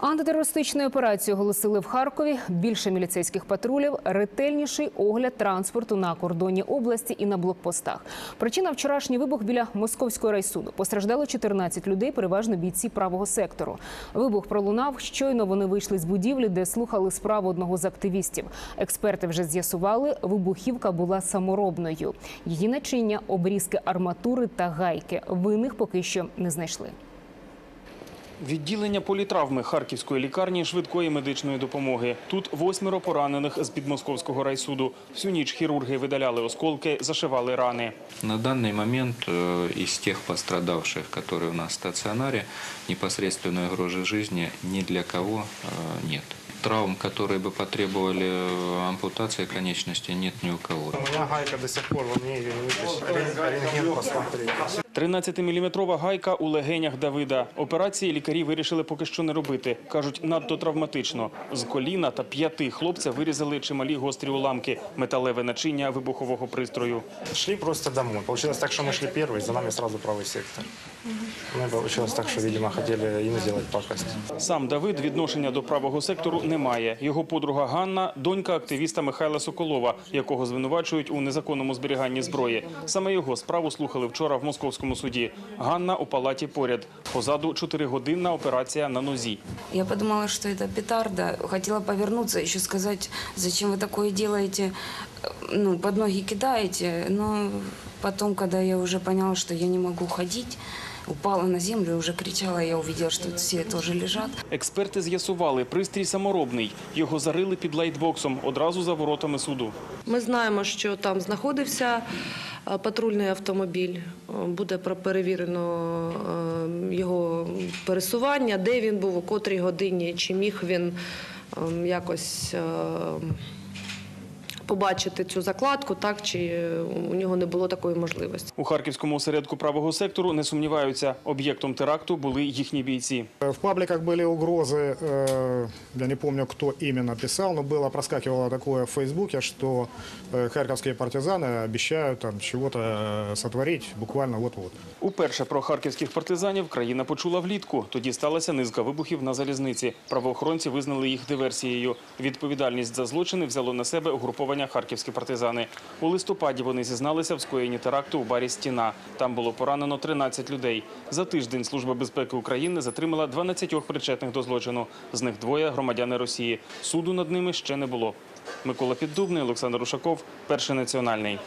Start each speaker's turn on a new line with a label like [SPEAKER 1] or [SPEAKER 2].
[SPEAKER 1] Антитерористичну операцію оголосили в Харкові. Більше міліцейських патрулів, ретельніший огляд транспорту на кордоні області і на блокпостах. Причина вчорашній вибух біля московського райсуду. Постраждало 14 людей, переважно бійці правого сектору. Вибух пролунав. Щойно вони вийшли з будівлі, де слухали справу одного з активістів. Експерти вже з'ясували, вибухівка була саморобною. Її начиння обрізки арматури та гайки. Винних поки що не знайшли.
[SPEAKER 2] Відділення політравми Харківської лікарні швидкої медичної допомоги. Тут восьмеро поранених з підмосковського райсуду. Всю ніч хірурги видаляли осколки, зашивали рани.
[SPEAKER 3] На данный момент э, из тех пострадавших, которые у нас в стационаре, непосредственной угрозы жизни ни для кого э, нет. Травм, которые бы потребовали э, ампутации конечности, нет ни у кого.
[SPEAKER 4] У меня гайка до сих пор, вот мне ее не вытащить. Рен- Рентген посмотреть.
[SPEAKER 2] 13-міліметрова гайка у легенях Давида. Операції лікарі вирішили поки що не робити. Кажуть, надто травматично. З коліна та п'яти хлопця вирізали чималі гострі уламки, металеве начиння вибухового пристрою.
[SPEAKER 4] Шли просто домой. Получилось так, что мы шли первые, за нами сразу правый сектор. Ну и получилось так, что, видимо, хотели им сделать пакость.
[SPEAKER 2] Сам Давид відношення до правого сектору не має. Його подруга Ганна – донька активіста Михайла Соколова, якого звинувачують у незаконному зберіганні зброї. Саме його справу слухали вчора в московському суді. Ганна у палаті поряд. Позаду чотиригодинна операція на нозі.
[SPEAKER 5] Я подумала, что это петарда. Хотела повернуться, еще сказать, зачем вы такое делаете, э, ну, под ноги кидаете. Но потом, когда я уже поняла, что я не могу ходить, упала на землю и уже кричала, я увидела, что все тоже лежат.
[SPEAKER 2] Експерти з'ясували, пристрій саморобний. Його зарили під лайтбоксом одразу за воротами суду.
[SPEAKER 6] Ми знаємо, що там знаходився е, патрульний автомобіль. Е, Буде перевірено е, його пересування, де він був, у котрій годині, чи міг він е, якось е, побачити цю закладку, так чи е, у нього не було такої можливості.
[SPEAKER 2] У Харківському осередку правого сектору не сумніваються. Об'єктом теракту були їхні бійці.
[SPEAKER 4] В пабликах были угрозы, э, я не помню, кто именно писал, но было проскакивало такое в Фейсбуке, что э, харьковские партизаны обещают там чего-то э, сотворить буквально вот-вот.
[SPEAKER 2] Уперше про харківських партизанів країна почула влітку. Тоді сталася низка вибухів на залізниці. Правоохоронці визнали їх диверсією. Відповідальність за злочини взяло на себе угруповання харківські партизани. У листопаді вони зізналися в скоєнні теракту у барі Стіна. Там було поранено 13 людей. За тиждень Служба безпеки України затримала 12 причетних до злочину. З них двоє громадяни Росії. Суду над ними ще не було. Микола Піддубний, Олександр Ушаков, перший національний.